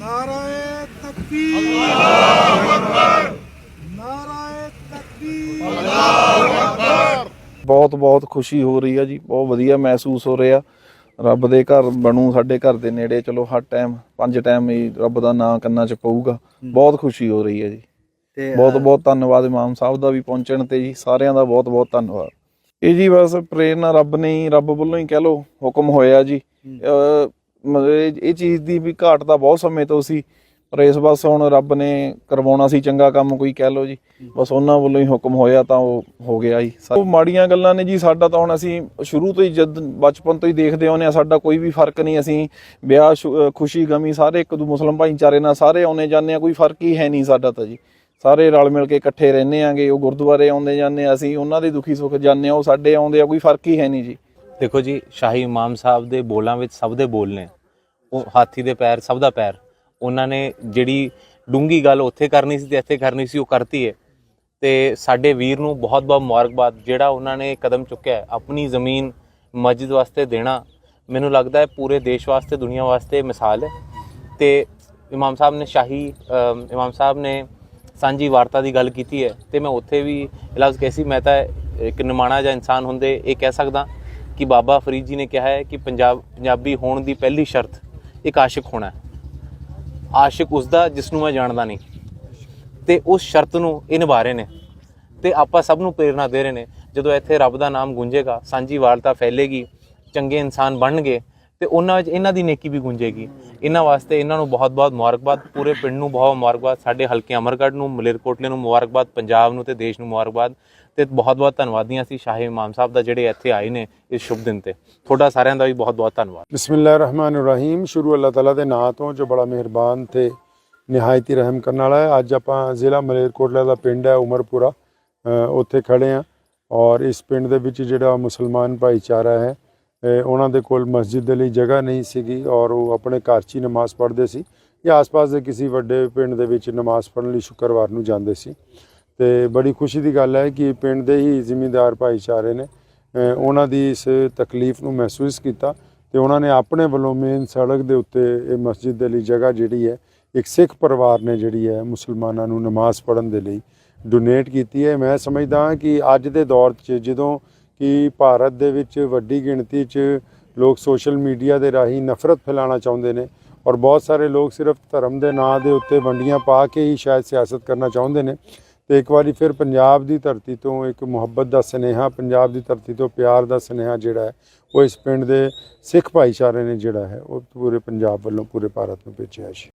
ਨਾਰਾਏ ਤਕਬੀਰ ਅੱਲਾਹੁ ਅਕਬਰ ਨਾਰਾਏ ਤਕਬੀਰ ਬਹੁਤ ਬਹੁਤ ਖੁਸ਼ੀ ਹੋ ਰਹੀ ਆ ਜੀ ਬਹੁਤ ਵਧੀਆ ਮਹਿਸੂਸ ਹੋ ਰਿਹਾ ਰੱਬ ਦੇ ਘਰ ਬਣੂ ਸਾਡੇ ਘਰ ਦੇ ਨੇੜੇ ਚਲੋ ਹਰ ਟਾਈਮ ਪੰਜ ਟਾਈਮ ਹੀ ਰੱਬ ਦਾ ਨਾਮ ਕੰਨਾਂ 'ਚ ਪਊਗਾ। ਬਹੁਤ ਖੁਸ਼ੀ ਹੋ ਰਹੀ ਹੈ ਜੀ। ਤੇ ਬਹੁਤ ਬਹੁਤ ਧੰਨਵਾਦ ਇਮਾਮ ਸਾਹਿਬ ਦਾ ਵੀ ਪਹੁੰਚਣ ਤੇ ਜੀ ਸਾਰਿਆਂ ਦਾ ਬਹੁਤ ਬਹੁਤ ਧੰਨਵਾਦ। ਇਹ ਜੀ ਬਸ ਪ੍ਰੇਰਨਾ ਰੱਬ ਨੇ ਹੀ ਰੱਬ ਵੱਲੋਂ ਹੀ ਕਹਿ ਲੋ ਹੁਕਮ ਹੋਇਆ ਜੀ। ਇਹ ਚੀਜ਼ ਦੀ ਵੀ ਘਾਟ ਤਾਂ ਬਹੁਤ ਸਮੇਂ ਤੋਂ ਸੀ ਪਰ ਇਸ ਬਸ ਹੁਣ ਰੱਬ ਨੇ ਕਰਵਾਉਣਾ ਸੀ ਚੰਗਾ ਕੰਮ ਕੋਈ ਕਹਿ ਲੋ ਜੀ। ਬਸ ਉਹਨਾਂ ਵੱਲੋਂ ਹੀ ਹੁਕਮ ਹੋਇਆ ਤਾਂ ਉਹ ਹੋ ਗਿਆ ਜੀ। ਉਹ ਮਾੜੀਆਂ ਗੱਲਾਂ ਨੇ ਜੀ ਸਾਡਾ ਤਾਂ ਹੁਣ ਅਸੀਂ ਸ਼ੁਰੂ ਤੋਂ ਹੀ ਜਦ ਬਚਪਨ ਤੋਂ ਹੀ ਦੇਖਦੇ ਆਉਂਦੇ ਆ ਸਾਡਾ ਕੋਈ ਵੀ ਫ਼ਰਕ ਨਹੀਂ ਅਸੀਂ ਵਿਆਹ ਖੁਸ਼ੀ ਗਮੀ ਸਾਰੇ ਇੱਕ ਦੂ ਮੁਸਲਮਾਨ ਭਾਈਚਾਰੇ ਨਾਲ ਸਾਰੇ ਆਉਨੇ ਜਾਂਦੇ ਆ ਕੋਈ ਫ਼ਰਕ ਹੀ ਹੈ ਨਹੀਂ ਸਾਡਾ ਤਾਂ ਜੀ। ਸਾਰੇ ਰਲ ਮਿਲ ਕੇ ਇਕੱਠੇ ਰਹਿੰਦੇ ਆਂਗੇ ਉਹ ਗੁਰਦੁਆਰੇ ਆਉਂਦੇ ਜਾਂਦੇ ਆ ਅਸੀਂ ਉਹਨਾਂ ਦੇ ਦੁਖੀ ਸੁੱਖ ਜਾਂਦੇ ਆ ਉਹ ਸਾਡੇ ਆਉਂਦੇ ਆ ਕੋਈ ਫ਼ਰਕ ਹੀ ਹੈ ਨਹੀਂ ਜੀ। ਦੇਖੋ ਜੀ ਸ਼ਾਹੀ ਇਮਾਮ ਸਾਹਿਬ ਦੇ ਬੋਲਾਂ ਵਿੱਚ ਸਭ ਦੇ ਬੋਲ ਨੇ। ਉਹ ਹਾਥੀ ਦੇ ਪੈਰ, ਸਭ ਦਾ ਪੈਰ, ਉਹਨਾਂ ਨੇ ਜਿਹੜੀ ਡੂੰਗੀ ਗੱਲ ਉੱਥੇ ਕਰਨੀ ਸੀ ਤੇ ਇੱਥੇ ਕਰਨੀ ਸੀ, ਉਹ ਕਰਤੀ ਹੈ ਤੇ ਸਾਡੇ ਵੀਰ ਨੂੰ ਬਹੁਤ ਬਹੁਤ ਮੁਬਾਰਕਬਾਦ, ਜਿਹੜਾ ਉਹਨਾਂ ਨੇ ਕਦਮ ਚੁੱਕਿਆ ਆਪਣੀ ਜ਼ਮੀਨ ਮਸਜਿਦ ਵਾਸਤੇ ਦੇਣਾ। ਮੈਨੂੰ ਲੱਗਦਾ ਹੈ ਪੂਰੇ ਦੇਸ਼ ਵਾਸਤੇ, ਦੁਨੀਆ ਵਾਸਤੇ ਮਿਸਾਲ ਹੈ। ਤੇ ਇਮਾਮ ਸਾਹਿਬ ਨੇ ਸ਼ਾਹੀ ਇਮਾਮ ਸਾਹਿਬ ਨੇ ਸਾਂਝੀ ਵਾਰਤਾ ਦੀ ਗੱਲ ਕੀਤੀ ਹੈ। ਤੇ ਮੈਂ ਉੱਥੇ ਵੀ ਇਲਾਜ ਕੈਸੀ ਮੈਂ ਤਾਂ ਇੱਕ ਨਿਮਾਣਾ ਜਾਂ ਇਨਸਾਨ ਹੁੰਦੇ, ਇਹ ਕਹਿ ਸਕਦਾ ਕਿ ਬਾਬਾ ਫਰੀਦ ਜੀ ਨੇ ਕਿਹਾ ਹੈ ਕਿ ਪੰਜਾਬ, ਪੰਜਾਬੀ ਹੋਣ ਦੀ ਪਹਿਲੀ ਸ਼ਰਤ ਇੱਕ ਆਸ਼ਿਕ ਹੋਣਾ ਆਸ਼ਿਕ ਉਸ ਦਾ ਜਿਸ ਨੂੰ ਮੈਂ ਜਾਣਦਾ ਨਹੀਂ। ਤੇ ਉਸ ਸ਼ਰਤ ਨੂੰ ਇਹ ਨਿਭਾ ਰਹੇ ਨੇ। ਤੇ ਆਪਾਂ ਸਭ ਨੂੰ ਪ੍ਰੇਰਣਾ ਦੇ ਰਹੇ ਨੇ। ਜਦੋਂ ਇੱਥੇ ਰੱਬ ਦਾ ਨਾਮ ਗੂੰਜੇਗਾ, ਸਾਂਝੀ ਵਾਰਤਾ ਫੈਲੇਗੀ, ਚੰਗੇ ਇਨਸਾਨ ਬਣਨਗੇ ਤੇ ਉਹਨਾਂ ਵਿੱਚ ਇਹਨਾਂ ਦੀ ਨੇਕੀ ਵੀ ਗੁੰਜੇਗੀ। ਇਹਨਾਂ ਵਾਸਤੇ ਇਹਨਾਂ ਨੂੰ ਬਹੁਤ-ਬਹੁਤ ਮੁਬਾਰਕਬਾਦ। ਪੂਰੇ ਪਿੰਡ ਨੂੰ ਬਹੁਤ ਮੁਬਾਰਕਬਾਦ। ਸਾਡੇ ਹਲਕੇ ਅਮਰਗੜ੍ਹ ਨੂੰ ਮਲੇਰਕੋਟਲੇ ਨੂੰ ਮੁਬਾਰਕਬਾਦ। ਪੰਜਾਬ ਨੂੰ ਤੇ ਦੇਸ਼ ਨੂੰ ਮੁਬਾਰਕਬਾਦ। ਤੇ ਬਹੁਤ-ਬਹੁਤ ਧੰਨਵਾਦੀਆਂ ਸੀ ਸ਼ਾਹੀ ਇਮਾਮ ਸਾਹਿਬ ਦਾ ਜਿਹੜੇ ਇੱਥੇ ਆਏ ਨੇ ਇਸ ਸ਼ੁਭ ਦਿਨ ਤੇ। ਤੁਹਾਡਾ ਸਾਰਿਆਂ ਦਾ ਵੀ ਬਹੁਤ-ਬਹੁਤ ਧੰਨਵਾਦ। ਬਿਸਮਿਲ੍ਲਾਹਿਰਰਹਿਮਾਨਿਰਰਹੀਮ ਸ਼ੁਰੂ ਅੱਲਾਹ ਤਾਲਾ ਦੇ ਨਾਂ ਤੋਂ ਜੋ ਬੜਾ ਮਿਹਰਬਾਨ ਤੇ ਨਿਹਾਇਤੀ ਰਹਿਮ ਕਰਨ ਵਾਲਾ ਹੈ। ਅੱਜ ਆਪਾਂ ਜ਼ਿਲ੍ਹਾ ਮਲੇਰਕੋਟਲਾ ਦਾ ਪਿੰਡ ਹੈ ਉਮਰਪੁਰਾ। ਉੱਥੇ ਖੜੇ ਆ ਔਰ ਇਸ ਪਿੰਡ ਦੇ ਵਿੱਚ ਜਿਹੜਾ ਮੁਸਲਮਾਨ ਭਾਈਚਾਰਾ ਹੈ ਉਹਨਾਂ ਦੇ ਕੋਲ ਮਸਜਿਦ ਦੇ ਲਈ ਜਗ੍ਹਾ ਨਹੀਂ ਸੀਗੀ ਔਰ ਉਹ ਆਪਣੇ ਘਰ 'ਚ ਹੀ ਨਮਾਜ਼ ਪੜ੍ਹਦੇ ਸੀ ਜਾਂ ਆਸ-ਪਾਸ ਦੇ ਕਿਸੇ ਵੱਡੇ ਪਿੰਡ ਦੇ ਵਿੱਚ ਨਮਾਜ਼ ਪੜ੍ਹਨ ਲਈ ਸ਼ੁੱਕਰਵਾਰ ਨੂੰ ਜਾਂਦੇ ਸੀ। ਤੇ ਬੜੀ ਖੁਸ਼ੀ ਦੀ ਗੱਲ ਹੈ ਕਿ ਪਿੰਡ ਦੇ ਹੀ ਜ਼ਿਮੀਂਦਾਰ ਭਾਈਚਾਰੇ ਨੇ ਉਹਨਾਂ ਦੀ ਇਸ ਤਕਲੀਫ ਨੂੰ ਮਹਿਸੂਸ ਕੀਤਾ ਤੇ ਉਹਨਾਂ ਨੇ ਆਪਣੇ ਵੱਲੋਂ ਮੇਨ ਸੜਕ ਦੇ ਉੱਤੇ ਇਹ ਮਸਜਿਦ ਦੇ ਲਈ ਜਗ੍ਹਾ ਜਿਹੜੀ ਹੈ, ਇੱਕ ਸਿੱਖ ਪਰਿਵਾਰ ਨੇ ਜਿਹੜੀ ਹੈ ਮੁਸਲਮਾਨਾਂ ਨੂੰ ਨਮਾਜ਼ ਪੜ੍ਹਨ ਦੇ ਲਈ ਡੋਨੇਟ ਕੀਤੀ ਹੈ। ਮੈਂ ਸਮਝਦਾ ਕਿ ਅੱਜ ਦੇ ਦੌਰ 'ਚ ਜਦੋਂ ਕਿ ਭਾਰਤ ਦੇ ਵਿੱਚ ਵੱਡੀ ਗਿਣਤੀ 'ਚ ਲੋਕ ਸੋਸ਼ਲ ਮੀਡੀਆ ਦੇ ਰਾਹੀਂ ਨਫ਼ਰਤ ਫੈਲਾਉਣਾ ਚਾਹੁੰਦੇ ਨੇ ਔਰ ਬਹੁਤ ਸਾਰੇ ਲੋਕ ਸਿਰਫ ਧਰਮ ਦੇ ਨਾਂ ਦੇ ਉੱਤੇ ਵੰਡੀਆਂ ਪਾ ਕੇ ਹੀ ਸ਼ਾਇਦ ਸਿਆਸਤ ਕਰਨਾ ਚਾਹੁੰਦੇ ਨੇ। ਤੇ ਇੱਕ ਵਾਰੀ ਫਿਰ ਪੰਜਾਬ ਦੀ ਧਰਤੀ ਤੋਂ ਇੱਕ ਮੁਹੱਬਤ ਦਾ ਸਨੇਹਾ, ਪੰਜਾਬ ਦੀ ਧਰਤੀ ਤੋਂ ਪਿਆਰ ਦਾ ਸਨੇਹਾ ਜਿਹੜਾ ਹੈ, ਉਹ ਇਸ ਪਿੰਡ ਦੇ ਸਿੱਖ ਭਾਈਚਾਰੇ ਨੇ ਜਿਹੜਾ ਹੈ, ਉਹ ਪੂਰੇ ਪੰਜਾਬ ਵੱਲੋਂ ਪੂਰੇ ਭਾਰਤ ਨੂੰ ਭੇਜਿਆ ਹੈ।